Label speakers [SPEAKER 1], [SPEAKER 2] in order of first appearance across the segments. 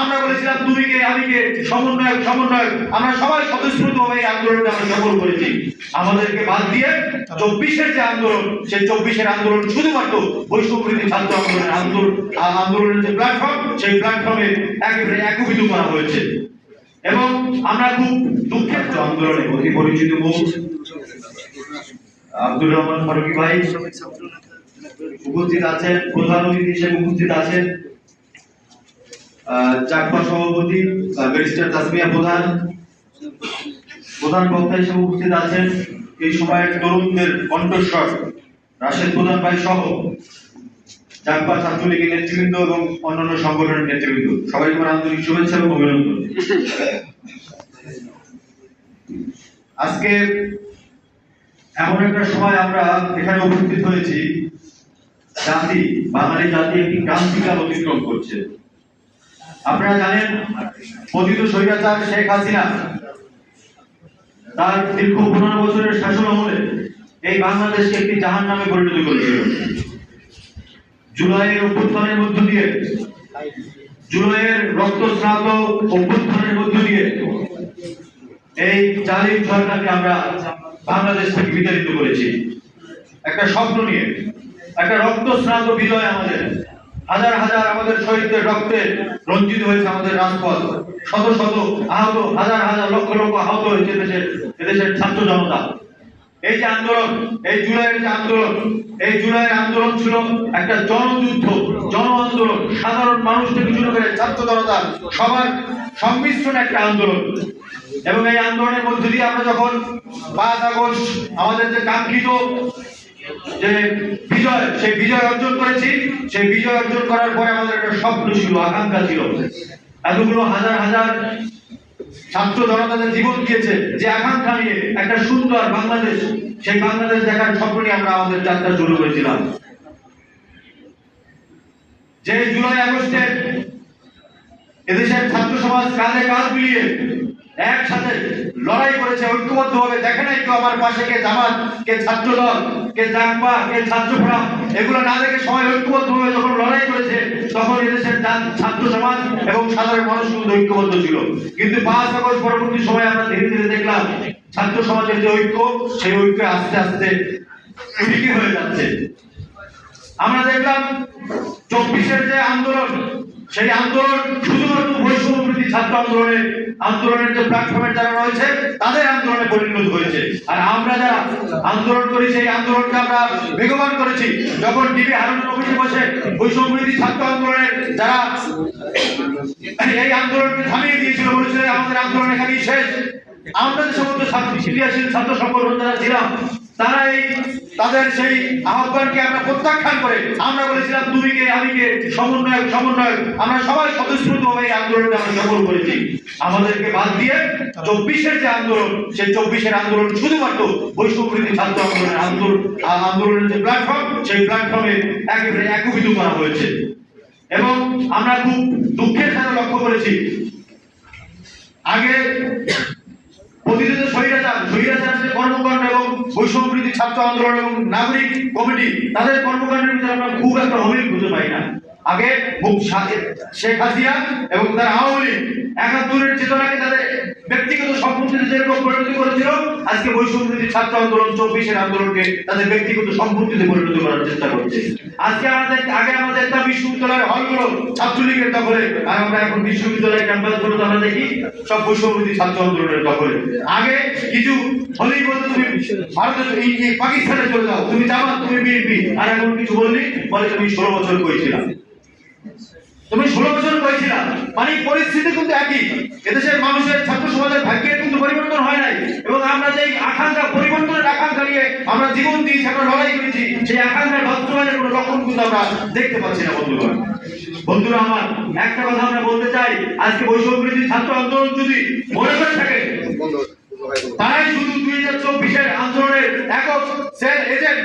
[SPEAKER 1] আমরা বলেছিলাম তুমি কে আমি কে সমন্বয়ক সমন্বয়ক। আমরা সবাই স্বতঃস্ফূর্তভাবে এই আন্দোলনকে আমরা সফল করেছি। আমাদেরকে বাদ দিয়ে চব্বিশের যে আন্দোলন, সেই চব্বিশের আন্দোলন শুধুমাত্র ছাত্র আন্দোলনের আন্দোলন আন্দোলনের যে প্ল্যাটফর্ম সেই প্ল্যাটফর্মে একীভূত করা হয়েছে। এবং আমরা খুব দুঃখের আন্দোলনে অতি পরিচিত মুখ আব্দুর রহমান ফারুকি ভাই উপস্থিত আছেন, প্রধান অতিথি হিসেবে উপস্থিত আছেন। চাকমা সভাপতি ব্যারিস্টার তাসমিয়া প্রধান। প্রধান বক্তা হিসেবে উপস্থিত আছেন এই সময়ের তরুণদের কণ্ঠস্বর, রাশেদ প্রধান ভাই সহ চাকমা ছাত্রলীগের নেতৃবৃন্দ এবং অন্যান্য সংগঠনের নেতৃবৃন্দ। সবাইকে আমার আন্তরিক শুভেচ্ছা এবং অভিনন্দন। আজকে এমন একটা সময় আমরা এখানে উপস্থিত হয়েছি, জাতি, বাঙালি জাতি একটি ক্রান্তিকাল অতিক্রম করছে। আপনারা জানেন, পতিত স্বৈরাচার শেখ হাসিনা তার দীর্ঘ পনেরো বছরের শাসন আমলে এই বাংলাদেশকে একটি জাহান নামে পরিণত করেছিল। জুলাইয়ের অভ্যুত্থানের মধ্য দিয়ে, জুলাইয়ের রক্তস্নাত অভ্যুত্থানের মধ্য দিয়ে এই জালিম সরকারকে আমরা বাংলাদেশ থেকে বিতাড়িত করেছি। একটা স্বপ্ন নিয়ে, একটা রক্তস্নাত বিজয় আমাদের হাজার হাজার আমাদের শহীদদের রক্তে রঞ্জিত হয়েছে আমাদের রাজপথ। শত শত আহত, হাজার হাজার লক্ষ লক্ষ আহত হয়েছে দেশের এদেশের ছাত্র জনতা। এই যে আন্দোলন, এই জুলাইয়ের যে আন্দোলন, এই জুলাইয়ের আন্দোলন ছিল একটা জনযুদ্ধ জন আন্দোলন সাধারণ মানুষ থেকে শুরু করে ছাত্র জনতা, সবার সংমিশ্রণ একটা আন্দোলন। এবং এই আন্দোলনের মধ্যে দিয়ে আমরা যখন পাঁচ আগস্ট আমাদের যে কাঙ্ক্ষিত যে বিজয় সেই বিজয় অর্জন করেছি। সেই বিজয় অর্জন করার পরে আমাদের একটা স্বপ্ন ছিল, আকাঙ্ক্ষা ছিল। এতগুলো হাজার হাজার ছাত্র জনতাদের জীবন দিয়েছে, যে আকাঙ্ক্ষা নিয়ে একটা সুন্দর বাংলাদেশ, সেই বাংলাদেশ দেখার স্বপ্ন নিয়ে আমরা আমাদের যাত্রা শুরু করেছিলাম। যে জুলাই আগস্টে এদেশের ছাত্র সমাজ কাঁধে কাঁধ মিলিয়ে একসাথে লড়াই করেছে ঐক্যবদ্ধ ভাবে দেখে নাই কেউ আমার পাশে কে জামাত, কে ছাত্র দল কে জাগপা কে ছাত্র এগুলো না দেখে সবাই ঐক্যবদ্ধ ভাবে যখন লড়াই করেছে, তখন এদেশের ছাত্র সমাজ এবং সাধারণ মানুষ কিন্তু ঐক্যবদ্ধ ছিল। কিন্তু পাঁচ আগস্ট পরবর্তী সময় আমরা ধীরে ধীরে দেখলাম, ছাত্র সমাজের যে ঐক্য, সেই ঐক্য আস্তে আস্তে ফিকে হয়ে যাচ্ছে। আমরা দেখলাম, চব্বিশের যে আন্দোলন, সেই আন্দোলন শুধুমাত্র ছাত্র আন্দোলনে আন্দোলনের যে প্ল্যাটফর্মে যারা রয়েছে, তাদের আন্দোলনে পরিণত হয়েছে। আর আমরা যারা আন্দোলন করি, সেই আন্দোলনকে আমরা বেগবান করেছি। যখন ছাত্র আন্দোলনের যারা এই আন্দোলনকে থামিয়ে দিয়েছিল, বলেছিল, আমাদের আন্দোলন এখানেই শেষ। আমরা যে সমস্ত ছাত্র ক্রিয়াশীল ছাত্র সংগঠন যারা ছিলাম, তারা তাদের সেই আহ্বানকে আমরা প্রত্যাখ্যান করে আমরা বলেছিলাম তুমি কে আমি কে সমন্বয়ক সমন্বয়ক। আমরা সবাই স্বতঃস্ফূর্তভাবে এই আন্দোলনকে আমরা সফল করেছি। আমাদেরকে বাদ দিয়ে চব্বিশের যে আন্দোলন, সেই চব্বিশের আন্দোলন শুধুমাত্র বৈষম্যবৃদ্ধি ছাত্র আন্দোলনের আন্দোলন, আন্দোলনের যে প্ল্যাটফর্ম সেই প্ল্যাটফর্মে একেবারে একীভূত করা হয়েছে। এবং আমরা খুব দুঃখের সাথে লক্ষ্য করেছি। আগে প্রতিদিন স্বৈরাচার স্বৈরাচার যে কর্মকাণ্ড এবং বৈষম্যবৃত্তি ছাত্র আন্দোলন এবং নাগরিক কমিটি, তাদের কর্মকাণ্ডের ভিতরে আমরা খুব একটা অমিল খুঁজে পাই না। আগে শেখ হাসিনা এবং তার আওয়ামী লীগ একাত্তরের চেতনাকে তাদের ব্যক্তিগত সম্পত্তিতে যেরকম পরিণত করেছিল, আজকে বৈষম্যবৃদ্ধি ছাত্র আন্দোলন, চব্বিশের আন্দোলনকে তাদের ব্যক্তিগত সম্পত্তিতে পরিণত করার চেষ্টা করছে। আজকে আমাদের, আগে আমাদের একটা বিশ্ববিদ্যালয়ের হলগুলো ছাত্রলীগের দখলে, আর আমরা এখন বিশ্ববিদ্যালয়ের ক্যাম্পাসগুলো আমরা দেখি, সব বৈষম্যবৃদ্ধি ছাত্র আন্দোলনের দখলে। আগে কিছু হলেই বলতো তুমি ভারতের, এই পাকিস্তানে চলে যাও, তুমি জামাত, তুমি বিএনপি, আর এখন কিছু বললি বলে তুমি ষোলো বছর কইছিলাম। তুমি ষোলো বছর করেছিল মানে পরিস্থিতি কিন্তু একই এদেশের মানুষের ছাত্র সমাজের ভাগ্যের কিন্তু পরিবর্তন হয় নাই এবং আমরা যে আকাঙ্ক্ষা পরিবর্তনের আকাঙ্ক্ষা নিয়ে আমরা জীবন দিয়েছি আমরা লড়াই করেছি সেই আকাঙ্ক্ষার বাস্তবায়নের কোনো লক্ষণ কিন্তু আমরা দেখতে পাচ্ছি না বন্ধুগণ বন্ধুরা আমার একটা কথা আমরা বলতে চাই আজকে বৈষম্যবৃদ্ধি ছাত্র আন্দোলন যদি মনে করে থাকে তারাই শুধু দুই হাজার চব্বিশের আন্দোলনের একক সেল এজেন্ট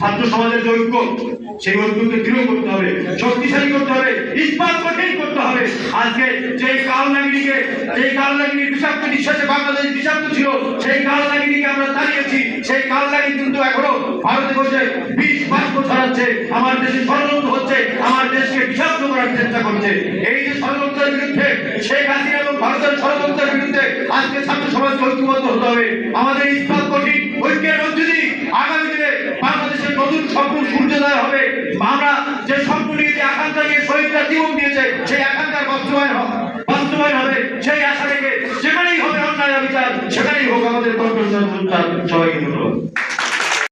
[SPEAKER 1] ছাত্র সমাজের যে ঐক্য, সেই ঐক্যকে দৃঢ় করতে হবে, শক্তিশালী করতে হবে, ইস্পাত কঠিন করতে হবে। আজকে যে কাল নাগরিকে যে কাল নাগরিক বিষাক্ত নিঃশ্বাসে বাংলাদেশ বিষাক্ত ছিল, সেই কাল নাগরিকে আমরা দাঁড়িয়েছি সেই কাল নাগরিক কিন্তু এখনও ভারতে বসে বিষ বাষ্প ছড়াচ্ছে, আমার দেশে ষড়যন্ত্র হচ্ছে, আমার দেশকে বিষাক্ত করার চেষ্টা করছে। এই যে ষড়যন্ত্রের বিরুদ্ধে শেখ হাসিনা এবং ভারতের ষড়যন্ত্রের বিরুদ্ধে আজকে ছাত্র সমাজকে ঐক্যবদ্ধ হতে হবে। আমাদের ইস্পাত সূর্যোদয় হবে আমরা যে স্বপ্ন যে আকাঙ্ক্ষা নিয়ে শহীদরা জীবন দিয়েছে, সেই আকাঙ্ক্ষার বাস্তবায়ন হবে বাস্তবায়ন হবে সেই আশা রেখে যেখানেই হবে অন্যায় বিচার সেখানেই হোক আমাদের সবাইকে ধন্যবাদ।